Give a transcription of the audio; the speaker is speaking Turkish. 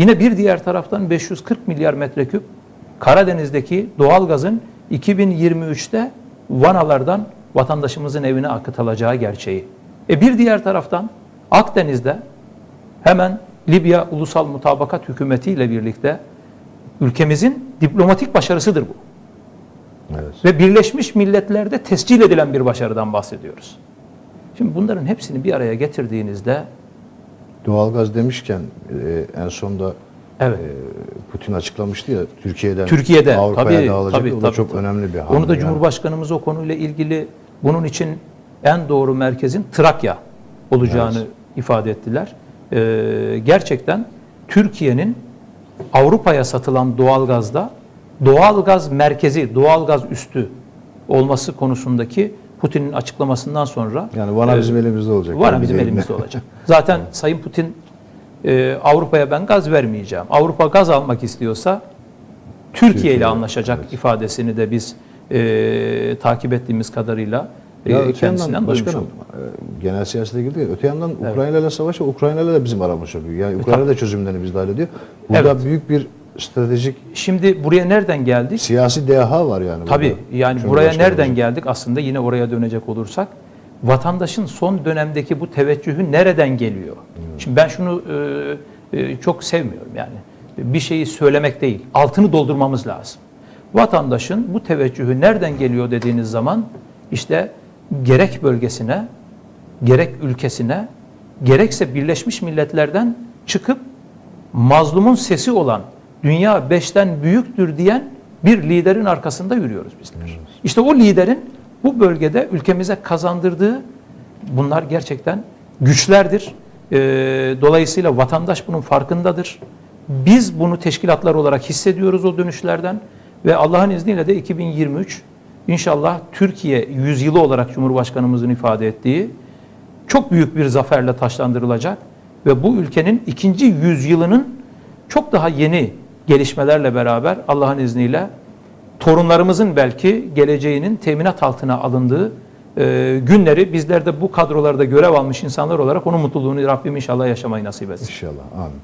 Yine bir diğer taraftan 540 milyar metreküp Karadeniz'deki doğalgazın 2023'te vanalardan vatandaşımızın evine akıtılacağı gerçeği. E bir diğer taraftan Akdeniz'de hemen Libya Ulusal Mutabakat Hükümeti ile birlikte ülkemizin diplomatik başarısıdır bu. Evet. Ve Birleşmiş Milletler'de tescil edilen bir başarıdan bahsediyoruz. Şimdi bunların hepsini bir araya getirdiğinizde Doğalgaz demişken e, en sonda evet e, Putin açıklamıştı ya Türkiye'den Türkiye'de Avrupa'ya tabii, dağılacak. tabii, o da tabii, çok tabii. önemli bir hamle. Onu da yani. Cumhurbaşkanımız o konuyla ilgili bunun için en doğru merkezin Trakya olacağını Evet. ifade ettiler. Ee, gerçekten Türkiye'nin Avrupa'ya satılan doğalgazda doğalgaz merkezi, doğalgaz üstü olması konusundaki Putin'in açıklamasından sonra Yani Vana e, bizim elimizde olacak. Vana bizim elimizde olacak. Zaten Sayın Putin e, Avrupa'ya ben gaz vermeyeceğim. Avrupa gaz almak istiyorsa Türkiye ile Türkiye, anlaşacak evet. ifadesini de biz e, takip ettiğimiz kadarıyla e, Ya öte kendisinden yandan başkanım, e, genel siyasete girdik ya, öte yandan Ukrayna ile savaş, Ukrayna ile de bizim aramız çok büyük. Yani Ukrayna da çözümlerini bizde hallediyor. Burada Evet. büyük bir stratejik Şimdi buraya nereden geldik? siyasi deha var yani. Tabii burada. yani buraya nereden geldik? Aslında yine oraya dönecek olursak vatandaşın son dönemdeki bu teveccühü nereden geliyor? Şimdi ben şunu e, e, çok sevmiyorum yani. Bir şeyi söylemek değil, altını doldurmamız lazım. Vatandaşın bu teveccühü nereden geliyor dediğiniz zaman işte gerek bölgesine, gerek ülkesine, gerekse Birleşmiş Milletler'den çıkıp mazlumun sesi olan dünya beşten büyüktür diyen bir liderin arkasında yürüyoruz bizler. İşte o liderin bu bölgede ülkemize kazandırdığı bunlar gerçekten güçlerdir. Ee, dolayısıyla vatandaş bunun farkındadır. Biz bunu teşkilatlar olarak hissediyoruz o dönüşlerden ve Allah'ın izniyle de 2023 inşallah Türkiye yüzyılı olarak Cumhurbaşkanımızın ifade ettiği çok büyük bir zaferle taşlandırılacak ve bu ülkenin ikinci yüzyılının çok daha yeni gelişmelerle beraber Allah'ın izniyle torunlarımızın belki geleceğinin teminat altına alındığı e, günleri bizler de bu kadrolarda görev almış insanlar olarak onun mutluluğunu Rabbim inşallah yaşamayı nasip etsin. İnşallah. Amin.